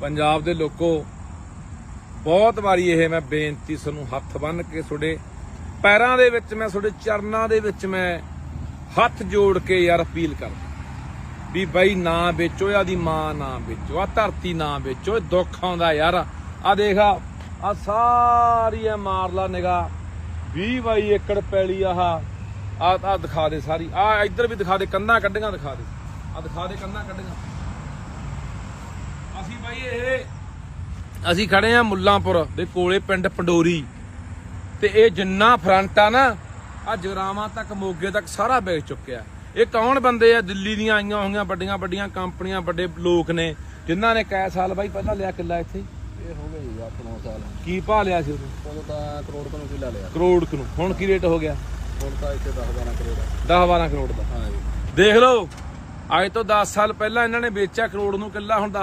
ਪੰਜਾਬ ਦੇ ਲੋਕੋ, ਬਹੁਤ ਵਾਰੀ ਇਹ ਮੈਂ ਬੇਨਤੀ ਤੁਹਾਨੂੰ ਹੱਥ ਬੰਨ ਕੇ ਤੁਹਾਡੇ ਪੈਰਾਂ ਦੇ ਵਿੱਚ ਮੈਂ, ਤੁਹਾਡੇ ਚਰਨਾਂ ਦੇ ਵਿੱਚ ਮੈਂ ਹੱਥ ਜੋੜ ਕੇ ਯਾਰ ਅਪੀਲ ਕਰਦਾ ਵੀ ਬਾਈ ਨਾ ਵੇਚੋ ਆਦੀ ਮਾਂ ਨਾ ਵੇਚੋ ਆ ਧਰਤੀ ਨਾ ਵੇਚੋ, ਇਹ ਦੁੱਖ ਆਉਂਦਾ ਯਾਰ। ਆ ਦੇਖ ਆ ਆਹ ਸਾਰੀ ਇਹ ਮਾਰਲਾ ਨਿਗਾ 20 ਬਾਈ ਏਕੜ ਪੈਲੀ ਆਹ ਆ ਆ ਦਿਖਾ ਦੇ ਸਾਰੀ। ਆ ਇੱਧਰ ਵੀ ਦਿਖਾ ਦੇ ਕੰਨਾਂ ਕੱਢੀਆਂ ਦਿਖਾ ਦੇ। ਆ ਦਿਖਾ ਦੇ ਕੰਨਾਂ ਕੱਢੀਆਂ। ਅਸੀਂ ਬਾਈ ਇਹ ਅਸੀਂ ਖੜੇ ਆ ਮੁੱਲਾਂਪੁਰ ਦੇ ਕੋਲੇ ਪਿੰਡ ਪੰਡੋਰੀ। ਤੇ ਇਹ ਜਿੰਨਾ ਫਰੰਟ ਆ ਨਾ ਆ ਜਗਰਾਵਾਂ ਤੱਕ ਮੋਗੇ ਤੱਕ ਸਾਰਾ ਵੇਚ ਚੁੱਕਿਆ। ਇਹ ਕੌਣ ਬੰਦੇ ਆ? ਦਿੱਲੀ ਦੀਆਂ ਆਈਆਂ ਹੋਈਆਂ ਵੱਡੀਆਂ ਵੱਡੀਆਂ ਕੰਪਨੀਆਂ ਵੱਡੇ ਲੋਕ ਨੇ ਜਿਨ੍ਹਾਂ ਨੇ ਕੈ ਸਾਲ ਬਾਈ ਪਹਿਲਾਂ ਲਿਆ ਕਿੱਲਾ ਇੱਥੇ? ਇਹ ਹੋ ਜੀ 8-9 ਸਾਲ। ਕੀ ਭਾਅ ਲਿਆ ਸੀ ਉਦੋਂ ਉਦੋਂ ਤਾਂ ਕਰੋੜ ਕੁ ਨੂੰ ਕਿੱਲਾ ਲਿਆ। ਕਰੋੜ ਕੁ ਨੂੰ। ਹੁਣ ਕੀ ਰੇਟ ਹੋ ਗਿਆ? ਹੁਣ ਤਾਂ ਇੱਥੇ 10-12 ਕਰੋੜ ਆ। 10 12 ਕਰੋੜ ਦਾ। ਹਾਂ ਜੀ। ਦੇਖ ਲਓ ਅੱਜ ਤੋਂ 10 ਸਾਲ ਪਹਿਲਾਂ ਇਹਨਾਂ ਨੇ ਵੇਚਿਆ ਕਰੋੜ ਨੂੰ ਕਿੱਲਾ ਹੁਣ 10